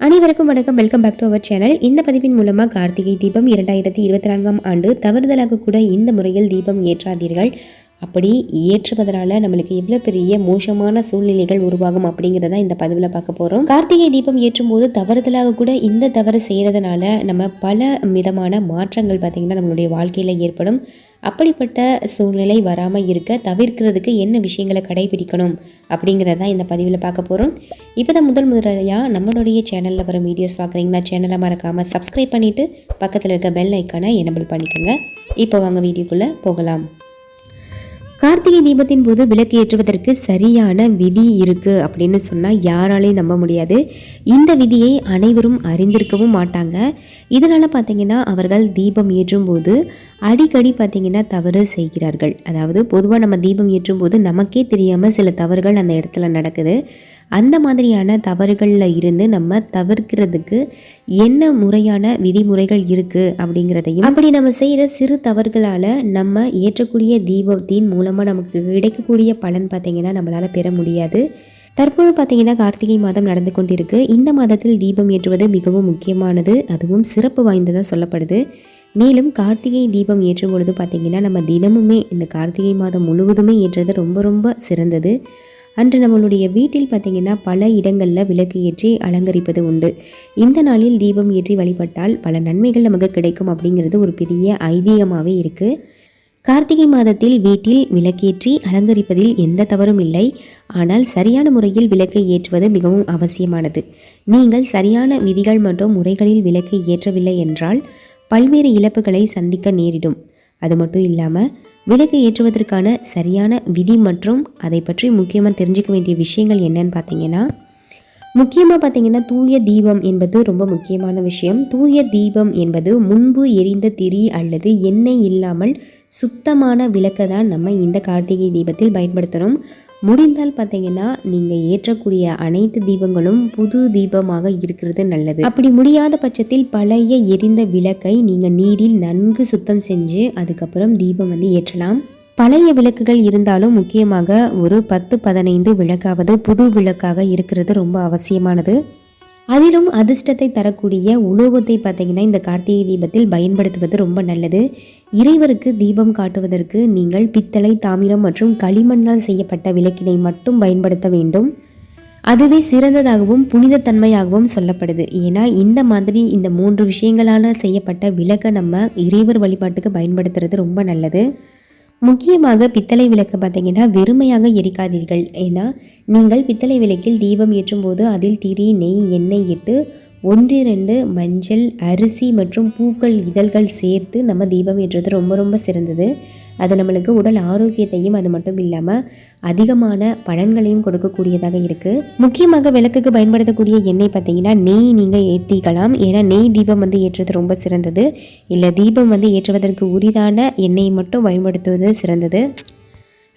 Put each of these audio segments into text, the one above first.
அனைவருக்கும் வணக்கம். Welcome back to our channel இந்த பதிவின் மூலமாக கார்த்திகை தீபம் இரண்டாயிரத்தி இருபத்தி நான்காம் ஆண்டு தவறுதலாக கூட இந்த முறையில் தீபம் ஏற்றாதீர்கள். அப்படி ஏற்றுவதனால நம்மளுக்கு எவ்வளோ பெரிய மோசமான சூழ்நிலைகள் உருவாகும் அப்படிங்கிறத இந்த பதிவில் பார்க்க போகிறோம் கார்த்திகை தீபம் ஏற்றும் போது தவறுதலாக கூட இந்த தவறு செய்கிறதுனால நம்ம பல விதமான மாற்றங்கள் பார்த்திங்கன்னா நம்மளுடைய வாழ்க்கையில் ஏற்படும். அப்படிப்பட்ட சூழ்நிலை வராமல் இருக்க தவிர்க்கிறதுக்கு என்ன விஷயங்களை கடைபிடிக்கணும் அப்படிங்கிறத இந்த பதிவில் பார்க்க போகிறோம் இப்போ தான் முதல் முதலையாக நம்மளுடைய சேனலில் வர வீடியோஸ் பார்க்குறீங்கன்னா சேனலை மறக்காமல் சப்ஸ்கிரைப் பண்ணிவிட்டு பக்கத்தில் இருக்க பெல் ஐக்கானை எனபிள் பண்ணிக்கோங்க. இப்போ வாங்க வீடியோக்குள்ளே போகலாம். கார்த்திகை தீபத்தின் போது விளக்கு ஏற்றுவதற்கு சரியான விதி இருக்கு அப்படின்னு சொன்னால் யாராலையும் நம்ப முடியாது. இந்த விதியை அனைவரும் அறிந்திருக்கவும் மாட்டாங்க. இதனால் பார்த்தீங்கன்னா அவர்கள் தீபம் ஏற்றும் போது அடிக்கடி பார்த்தீங்கன்னா தவறு செய்கிறார்கள். அதாவது பொதுவாக நம்ம தீபம் ஏற்றும் போது நமக்கே தெரியாமல் சில தவறுகள் அந்த இடத்துல நடக்குது. அந்த மாதிரியான தவறுகளில் இருந்து நம்ம தவிர்க்கிறதுக்கு என்ன முறையான விதிமுறைகள் இருக்குது அப்படிங்கிறதையும் அப்படி நம்ம செய்கிற சிறு தவறுகளால் நம்ம ஏற்றக்கூடிய தீபத்தின் மூலமாக நமக்கு கிடைக்கக்கூடிய பலன் பார்த்திங்கன்னா நம்மளால் பெற முடியாது. தற்போது பார்த்தீங்கன்னா கார்த்திகை மாதம் நடந்து கொண்டிருக்கு. இந்த மாதத்தில் தீபம் ஏற்றுவது மிகவும் முக்கியமானது. அதுவும் சிறப்பு வாய்ந்ததாக சொல்லப்படுது. மேலும் கார்த்திகை தீபம் ஏற்றும் பொழுது பார்த்திங்கன்னா நம்ம தினமுமே இந்த கார்த்திகை மாதம் முழுவதுமே ஏற்றுறது ரொம்ப ரொம்ப சிறந்தது. அன்று நம்மளுடைய வீட்டில் பார்த்திங்கன்னா பல இடங்களில் விளக்கு ஏற்றி அலங்கரிப்பது உண்டு. இந்த நாளில் தீபம் ஏற்றி வழிபட்டால் பல நன்மைகள் நமக்கு கிடைக்கும் அப்படிங்கிறது ஒரு பெரிய ஐதீகமாகவே இருக்குது கார்த்திகை மாதத்தில் வீட்டில் விளக்கேற்றி அலங்கரிப்பதில் எந்த தவறும் இல்லை. ஆனால் சரியான முறையில் விளக்கை ஏற்றுவது மிகவும் அவசியமானது. நீங்கள் சரியான விதிகள் மற்றும் முறைகளில் விளக்கை ஏற்றவில்லை என்றால் பல்வேறு இழப்புகளை சந்திக்க நேரிடும். அது மட்டும் இல்லாமல் விளக்கு ஏற்றுவதற்கான சரியான விதி மற்றும் அதை பற்றி முக்கியமாக தெரிஞ்சுக்க வேண்டிய விஷயங்கள் என்னன்னு பார்த்தீங்கன்னா முக்கியமாக பார்த்தீங்கன்னா தூய தீபம் என்பது ரொம்ப முக்கியமான விஷயம். தூய தீபம் என்பது முன்பு எரிந்த திரி அல்லது எண்ணெய் இல்லாமல் சுத்தமான விளக்கை தான் நம்ம இந்த கார்த்திகை தீபத்தில் பயன்படுத்தணும் முடிந்தால் பார்த்தீங்கன்னா நீங்கள் ஏற்றக்கூடிய அனைத்து தீபங்களும் புது தீபமாக இருக்கிறது நல்லது. அப்படி முடியாத பட்சத்தில் பழைய எரிந்த விளக்கை நீங்கள் நீரில் நன்கு சுத்தம் செஞ்சு அதுக்கப்புறம் தீபம் வந்து ஏற்றலாம். பழைய விளக்குகள் இருந்தாலும் முக்கியமாக ஒரு பத்து பதினைந்து விளக்காவது புது விளக்காக இருக்கிறது ரொம்ப அவசியமானது. அதிலும் அதிர்ஷ்டத்தை தரக்கூடிய உலோகத்தை பார்த்தீங்கன்னா இந்த கார்த்திகை தீபத்தில் பயன்படுத்துவது ரொம்ப நல்லது. இறைவருக்கு தீபம் காட்டுவதற்கு நீங்கள் பித்தளை தாமிரம் மற்றும் களிமண்ணால் செய்யப்பட்ட விளக்கினை மட்டும் பயன்படுத்த வேண்டும். அதுவே சிறந்ததாகவும் புனிதத்தன்மையாகவும் சொல்லப்படுது. ஏன்னா இந்த மாதிரி இந்த மூன்று விஷயங்களால் செய்யப்பட்ட விளக்கை நம்ம இறைவர் வழிபாட்டுக்கு பயன்படுத்துறது ரொம்ப நல்லது. முக்கியமாக பித்தளை விளக்கு பார்த்தீங்கன்னா வெறுமையாக எரிக்காதீர்கள். ஏன்னா நீங்கள் பித்தளை விளக்கில் தீபம் ஏற்றும் போது அதில் திரி நெய் எண்ணெய் இட்டு ஒன்று ரெண்டு மஞ்சள் அரிசி மற்றும் பூக்கள் இதழ்கள் சேர்த்து நம்ம தீபம் ஏற்றுறது ரொம்ப ரொம்ப சிறந்தது. அது நம்மளுக்கு உடல் ஆரோக்கியத்தையும் அது மட்டும் இல்லாமல் அதிகமான பலன்களையும் கொடுக்கக்கூடியதாக இருக்குது முக்கியமாக விளக்குக்கு பயன்படுத்தக்கூடிய எண்ணெய் பார்த்தீங்கன்னா நெய் நீங்கள் ஏற்றிக்கலாம். ஏன்னா நெய் தீபம் வந்து ஏற்றுவது ரொம்ப சிறந்தது. இல்லை தீபம் வந்து ஏற்றுவதற்கு உரிதான எண்ணெய் மட்டும் பயன்படுத்துவது சிறந்தது.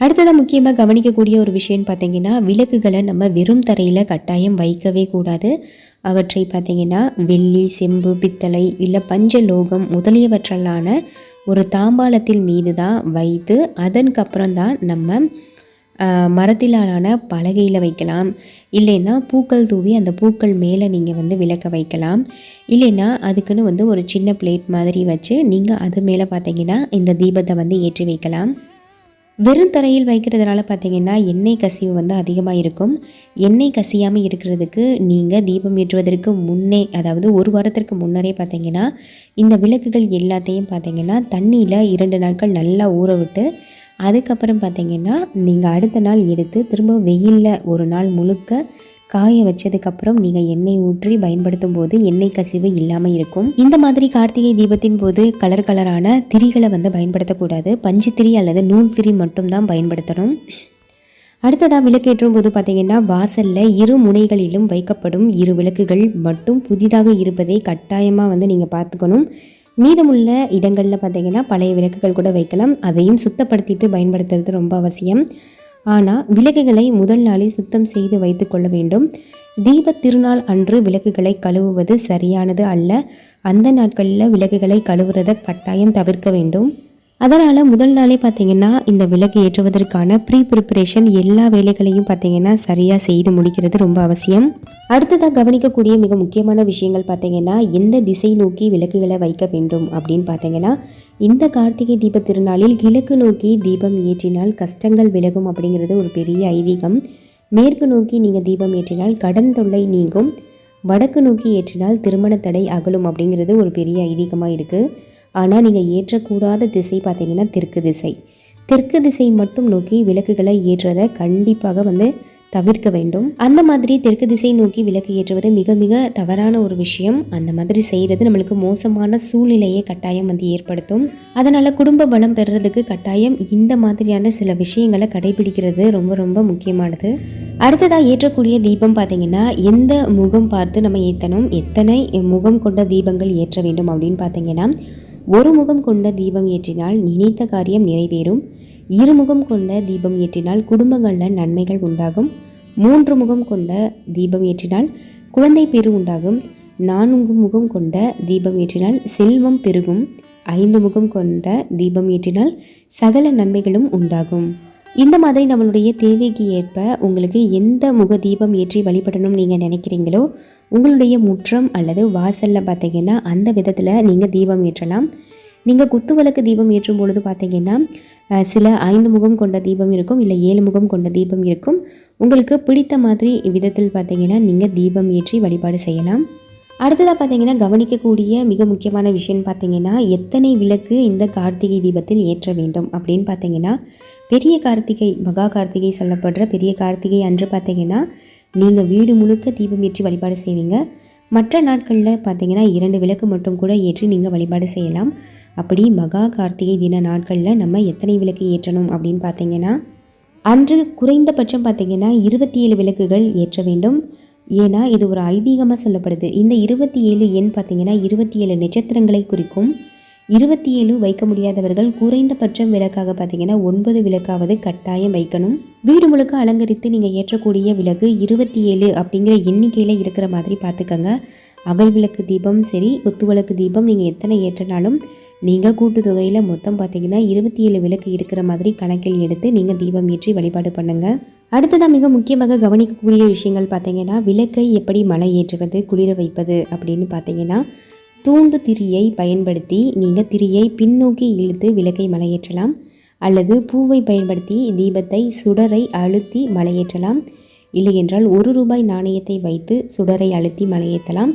அடுத்ததாக முக்கியமாக கவனிக்கக்கூடிய ஒரு விஷயம்னு பார்த்தீங்கன்னா விளக்குகளை நம்ம வெறும் தரையில் கட்டாயம் வைக்கவே கூடாது. அவற்றை பார்த்திங்கன்னா வெள்ளி செம்பு பித்தளை இல்லை பஞ்சலோகம் முதலியவற்றலான ஒரு தாம்பாளத்தில் மீது தான் வைத்து அதற்கப்புறம் தான் நம்ம மரத்திலான பலகையில் வைக்கலாம். இல்லைன்னா பூக்கள் தூவி அந்த பூக்கள் மேலே நீங்கள் வந்து விளக்க வைக்கலாம். இல்லைன்னா அதுக்குன்னு வந்து ஒரு சின்ன பிளேட் மாதிரி வச்சு நீங்கள் அது மேலே பார்த்தீங்கன்னா இந்த தீபத்தை வந்து ஏற்றி வைக்கலாம். வெறும் தரையில் வைக்கிறதுனால பார்த்தீங்கன்னா எண்ணெய் கசிவு வந்து அதிகமாக இருக்கும். எண்ணெய் கசியாமல் இருக்கிறதுக்கு நீங்கள் தீபம் ஏற்றுவதற்கு முன்னே அதாவது ஒரு வாரத்திற்கு முன்னரே பார்த்தீங்கன்னா இந்த விளக்குகள் எல்லாத்தையும் பார்த்தீங்கன்னா தண்ணியில் இரண்டு நாட்கள் நல்லா ஊற விட்டு அதுக்கப்புறம் பார்த்தீங்கன்னா நீங்கள் அடுத்த நாள் எடுத்து திரும்ப வெயிலில் ஒரு நாள் முழுக்க காய வச்சதுக்கப்புறம் நீங்கள் எண்ணெய் ஊற்றி பயன்படுத்தும் போது எண்ணெய் கசிவு இல்லாமல் இருக்கும். இந்த மாதிரி கார்த்திகை தீபத்தின் போது கலர் கலரான திரிகளை வந்து பயன்படுத்தக்கூடாது. பஞ்சு திரி அல்லது நூல் திரி மட்டும்தான் பயன்படுத்தணும். அடுத்ததாக விளக்கேற்றும் போது பார்த்தீங்கன்னா வாசலில் இரு முனைகளிலும் வைக்கப்படும் இரு விளக்குகள் மட்டும் புதிதாக இருப்பதை கட்டாயமாக வந்து நீங்கள் பார்த்துக்கணும். மீதமுள்ள இடங்களில் பார்த்தீங்கன்னா பழைய விளக்குகள் கூட வைக்கலாம். அதையும் சுத்தப்படுத்திட்டு பயன்படுத்துறது ரொம்ப அவசியம். ஆனால் விளக்குகளை முதல் நாளே சுத்தம் செய்து வைத்து கொள்ள வேண்டும். தீப திருநாள் அன்று விளக்குகளை கழுவுவது சரியானது அல்ல. அந்த நாட்களில் விளக்குகளை கழுவுறதை கட்டாயம் தவிர்க்க வேண்டும். அதனால் முதல் நாளே பார்த்தீங்கன்னா இந்த விளக்கு ஏற்றுவதற்கான ப்ரீ ப்ரிப்பரேஷன் எல்லா வேலைகளையும் பார்த்தீங்கன்னா சரியாக செய்து முடிக்கிறது ரொம்ப அவசியம். அடுத்ததாக கவனிக்கக்கூடிய மிக முக்கியமான விஷயங்கள் பார்த்தீங்கன்னா எந்த திசை நோக்கி விளக்குகளை வைக்க வேண்டும் அப்படின்னு பார்த்தீங்கன்னா இந்த கார்த்திகை தீப திருநாளில் கிழக்கு நோக்கி தீபம் ஏற்றினால் கஷ்டங்கள் விலகும் அப்படிங்கிறது ஒரு பெரிய ஐதீகம். மேற்கு நோக்கி நீங்கள் தீபம் ஏற்றினால் கடன் தொல்லை நீங்கும். வடக்கு நோக்கி ஏற்றினால் திருமண தடை அகலும் அப்படிங்கிறது ஒரு பெரிய ஐதீகமாக இருக்குது ஆனால் நீங்கள் ஏற்றக்கூடாத திசை பார்த்தீங்கன்னா தெற்கு திசை. தெற்கு திசை மட்டும் நோக்கி விளக்குகளை ஏற்றுறதை கண்டிப்பாக வந்து தவிர்க்க வேண்டும். அந்த மாதிரி தெற்கு திசை நோக்கி விளக்கு ஏற்றுவது மிக மிக தவறான ஒரு விஷயம். அந்த மாதிரி செய்கிறது நம்மளுக்கு மோசமான சூழ்நிலையை கட்டாயம் வந்து ஏற்படுத்தும். அதனால் குடும்ப பலம் பெறுறதுக்கு கட்டாயம் இந்த மாதிரியான சில விஷயங்களை கடைபிடிக்கிறது ரொம்ப ரொம்ப முக்கியமானது. அடுத்ததாக ஏற்றக்கூடிய தீபம் பார்த்தீங்கன்னா எந்த முகம் பார்த்து நம்ம ஏற்றணும் எத்தனை முகம் கொண்ட தீபங்கள் ஏற்ற வேண்டும் அப்படின்னு பார்த்தீங்கன்னா ஒரு முகம் கொண்ட தீபம் ஏற்றினால் நினைத்த காரியம் நிறைவேறும். இருமுகம் கொண்ட தீபம் ஏற்றினால் குடும்பங்களில் நன்மைகள் உண்டாகும். மூன்று முகம் கொண்ட தீபம் ஏற்றினால் குழந்தை பெரு உண்டாகும். நான்கு முகம் கொண்ட தீபம் ஏற்றினால் செல்வம் பெருகும். ஐந்து முகம் கொண்ட தீபம் ஏற்றினால் சகல நன்மைகளும் உண்டாகும். இந்த மாதிரி நம்மளுடைய தேவைக்கு ஏற்ப உங்களுக்கு எந்த முக தீபம் ஏற்றி வழிபடணும்னு நீங்கள் நினைக்கிறீங்களோ உங்களுடைய முற்றம் அல்லது வாசலில் பார்த்தீங்கன்னா அந்த விதத்தில் நீங்கள் தீபம் ஏற்றலாம். நீங்கள் குத்துவிளக்கு தீபம் ஏற்றும் பொழுது பார்த்தீங்கன்னா சில ஐந்து முகம் கொண்ட தீபம் இருக்கும் இல்லை ஏழு முகம் கொண்ட தீபம் இருக்கும். உங்களுக்கு பிடித்த மாதிரி விதத்தில் பார்த்தீங்கன்னா நீங்கள் தீபம் ஏற்றி வழிபாடு செய்யலாம். அடுத்ததாக பார்த்தீங்கன்னா கவனிக்கக்கூடிய மிக முக்கியமான விஷயம் பார்த்தீங்கன்னா எத்தனை விளக்கு இந்த கார்த்திகை தீபத்தில் ஏற்ற வேண்டும் அப்படின்னு பார்த்தீங்கன்னா பெரிய கார்த்திகை மகா கார்த்திகை சொல்லப்படுற பெரிய கார்த்திகை அன்று பார்த்தீங்கன்னா நீங்கள் வீடு முழுக்க தீபம் ஏற்றி வழிபாடு செய்வீங்க. மற்ற நாட்களில் பார்த்தீங்கன்னா இரண்டு விளக்கு மட்டும் கூட ஏற்றி நீங்கள் வழிபாடு செய்யலாம். அப்படி மகா கார்த்திகை தின நாட்களில் நம்ம எத்தனை விளக்கு ஏற்றணும் அப்படின்னு பார்த்தீங்கன்னா அன்று குறைந்தபட்சம் பார்த்தீங்கன்னா இருபத்தி ஏழு விளக்குகள் ஏற்ற வேண்டும். ஏன்னா இது ஒரு ஐதீகமாக சொல்லப்படுது. இந்த இருபத்தி ஏழு எண் பார்த்தீங்கன்னா இருபத்தி ஏழு நட்சத்திரங்களை குறிக்கும். இருபத்தி ஏழு வைக்க முடியாதவர்கள் குறைந்தபட்சம் விளக்காக பார்த்தீங்கன்னா ஒன்பது விளக்காவது கட்டாயம் வைக்கணும். வீடு முழுக்க அலங்கரித்து நீங்கள் ஏற்றக்கூடிய விளக்கு இருபத்தி ஏழு அப்படிங்கிற எண்ணிக்கையில் இருக்கிற மாதிரி பார்த்துக்கோங்க. அகல் விளக்கு தீபம் சரி விளக்கு தீபம் நீங்கள் எத்தனை ஏற்றினாலும் நீங்கள் கூட்டு தொகையில் மொத்தம் பார்த்தீங்கன்னா இருபத்தி ஏழு விளக்கு இருக்கிற மாதிரி கணக்கில் எடுத்து நீங்கள் தீபம் ஏற்றி வழிபாடு பண்ணுங்கள் அடுத்ததாக மிக முக்கியமாக கவனிக்கக்கூடிய விஷயங்கள் பார்த்தீங்கன்னா விளக்கை எப்படி மலை ஏற்றுவது குளிர வைப்பது அப்படின்னு பார்த்தீங்கன்னா தூண்டு திரியை பயன்படுத்தி நீங்கள் திரியை பின்னோக்கி இழுத்து விளக்கை மலையேற்றலாம் அல்லது பூவை பயன்படுத்தி தீபத்தை சுடரை அழுத்தி மலையேற்றலாம் இல்லையென்றால் ஒரு ரூபாய் நாணயத்தை வைத்து சுடரை அழுத்தி மலையேற்றலாம்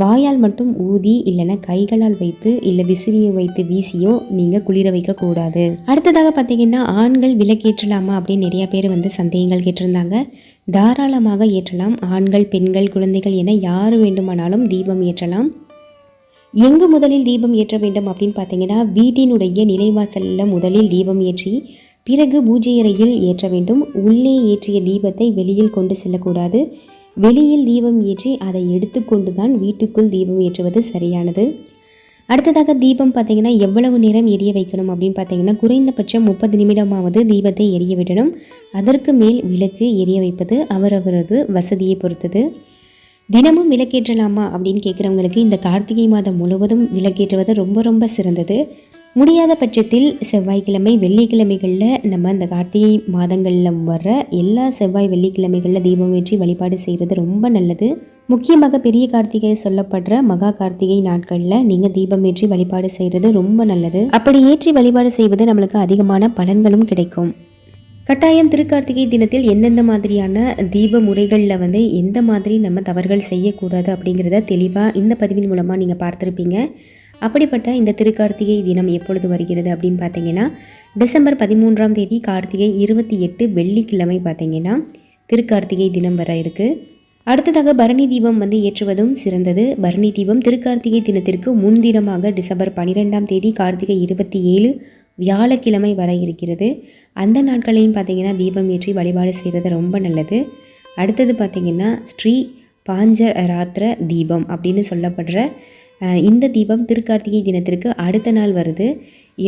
வாயால் மட்டும் ஊதி இல்லைன்னா கைகளால் வைத்து இல்லை விசிறியை வைத்து வீசியோ நீங்கள் குளிர வைக்கக்கூடாது அடுத்ததாக பார்த்தீங்கன்னா ஆண்கள் விலக்கேற்றலாமா அப்படின்னு நிறைய பேர் வந்து சந்தேகங்கள் கேட்டிருந்தாங்க. தாராளமாக ஏற்றலாம். ஆண்கள் பெண்கள் குழந்தைகள் என யார் வேண்டுமானாலும் தீபம் ஏற்றலாம். எங்கு முதலில் தீபம் ஏற்ற வேண்டும் அப்படின்னு பார்த்தீங்கன்னா வீட்டினுடைய நிலைவாசலில் முதலில் தீபம் ஏற்றி பிறகு பூஜை அறையில் ஏற்ற வேண்டும். உள்ளே ஏற்றிய தீபத்தை வெளியில் கொண்டு செல்லக்கூடாது. வெளியில் தீபம் ஏற்றி அதை எடுத்துக்கொண்டு தான் வீட்டுக்குள் தீபம் ஏற்றுவது சரியானது. அடுத்ததாக தீபம் பார்த்திங்கன்னா எவ்வளவு நேரம் எரிய வைக்கணும் அப்படின்னு பார்த்தீங்கன்னா குறைந்தபட்சம் முப்பது நிமிடமாவது தீபத்தை எரிய விடணும். அதற்கு மேல் விளக்கு எரிய வைப்பது அவரவரது வசதியை பொறுத்தது. தினமும் விளக்கேற்றலாமா அப்படின்னு கேட்குறவங்களுக்கு இந்த கார்த்திகை மாதம் முழுவதும் விளக்கேற்றுவது ரொம்ப ரொம்ப சிறந்தது. முடியாத பட்சத்தில் செவ்வாய்க்கிழமை வெள்ளிக்கிழமைகளில் நம்ம இந்த கார்த்திகை மாதங்களில் வர்ற எல்லா செவ்வாய் வெள்ளிக்கிழமைகளில் தீபம் ஏற்றி வழிபாடு செய்கிறது ரொம்ப நல்லது. முக்கியமாக பெரிய கார்த்திகை சொல்லப்படுற மகா கார்த்திகை நாட்களில் நீங்கள் தீபம் ஏற்றி வழிபாடு செய்கிறது ரொம்ப நல்லது. அப்படி ஏற்றி வழிபாடு செய்வது நம்மளுக்கு அதிகமான பலன்களும் கிடைக்கும். கட்டாயம் திருக்கார்த்திகை தினத்தில் எந்தெந்த மாதிரியான தீப முறைகளில் வந்து எந்த மாதிரி நம்ம தவறுகள் செய்யக்கூடாது அப்படிங்கிறத தெளிவாக இந்த பதிவின் மூலமாக நீங்கள் பார்த்துருப்பீங்க. அப்படிப்பட்ட இந்த திருக்கார்த்திகை தினம் எப்பொழுது வருகிறது அப்படின்னு பார்த்தீங்கன்னா டிசம்பர் பதிமூன்றாம் தேதி கார்த்திகை இருபத்தி எட்டு வெள்ளிக்கிழமை பார்த்தீங்கன்னா திருக்கார்த்திகை தினம் வர இருக்குது அடுத்ததாக பரணி தீபம் வந்து ஏற்றுவதும் சிறந்தது. பரணி தீபம் திருக்கார்த்திகை தினத்திற்கு முன்தினமாக டிசம்பர் பன்னிரெண்டாம் தேதி கார்த்திகை இருபத்தி ஏழு வியாழக்கிழமை வர இருக்கிறது. அந்த நாட்களையும் பார்த்திங்கன்னா தீபம் ஏற்றி வழிபாடு செய்கிறது ரொம்ப நல்லது. அடுத்தது பார்த்திங்கன்னா ஸ்ரீ பாஞ்ச ராத்திர தீபம் அப்படின்னு சொல்லப்படுற இந்த தீபம் திருக்கார்த்திகை தினத்திற்கு அடுத்த நாள் வருது.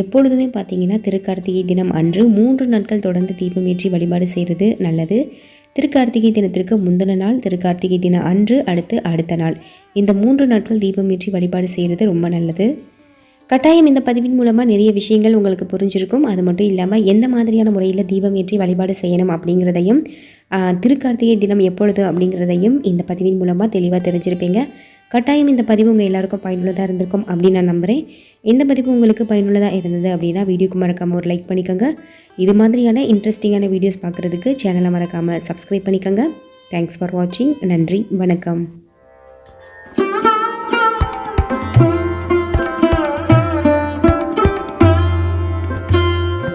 எப்பொழுதுமே பார்த்திங்கன்னா திருக்கார்த்திகை தினம் அன்று மூன்று நாட்கள் தொடர்ந்து தீபம் ஏற்றி வழிபாடு செய்கிறது நல்லது. திருக்கார்த்திகை தினத்திற்கு முந்தின நாள் திருக்கார்த்திகை தினம் அன்று அடுத்து அடுத்த நாள். இந்த மூன்று நாட்கள் தீபம் ஏற்றி வழிபாடு செய்கிறது ரொம்ப நல்லது. கட்டாயம் இந்த பதிவின் மூலமாக நிறைய விஷயங்கள் உங்களுக்கு புரிஞ்சிருக்கும். அது மட்டும் இல்லாமல் எந்த மாதிரியான முறையில் தீபம் ஏற்றி வழிபாடு செய்யணும் அப்படிங்கிறதையும் திருக்கார்த்திகை தினம் எப்பொழுது அப்படிங்கிறதையும் இந்த பதிவின் மூலமாக தெளிவாக தெரிஞ்சிருப்பீங்க. கட்டாயம் இந்த பதிவு உங்கள் எல்லாருக்கும் பயனுள்ளதாக இருந்திருக்கும் அப்படின்னு நான் நம்புகிறேன் இந்த பதிவு உங்களுக்கு பயனுள்ளதாக இருந்தது அப்படின்னா வீடியோக்கு மறக்காமல் ஒரு லைக் பண்ணிக்கோங்க. இது மாதிரியான இன்ட்ரெஸ்டிங்கான வீடியோஸ் பார்க்குறதுக்கு சேனலை மறக்காமல் சப்ஸ்கிரைப் பண்ணிக்கோங்க. தேங்க்ஸ் ஃபார் வாட்சிங் நன்றி. வணக்கம்.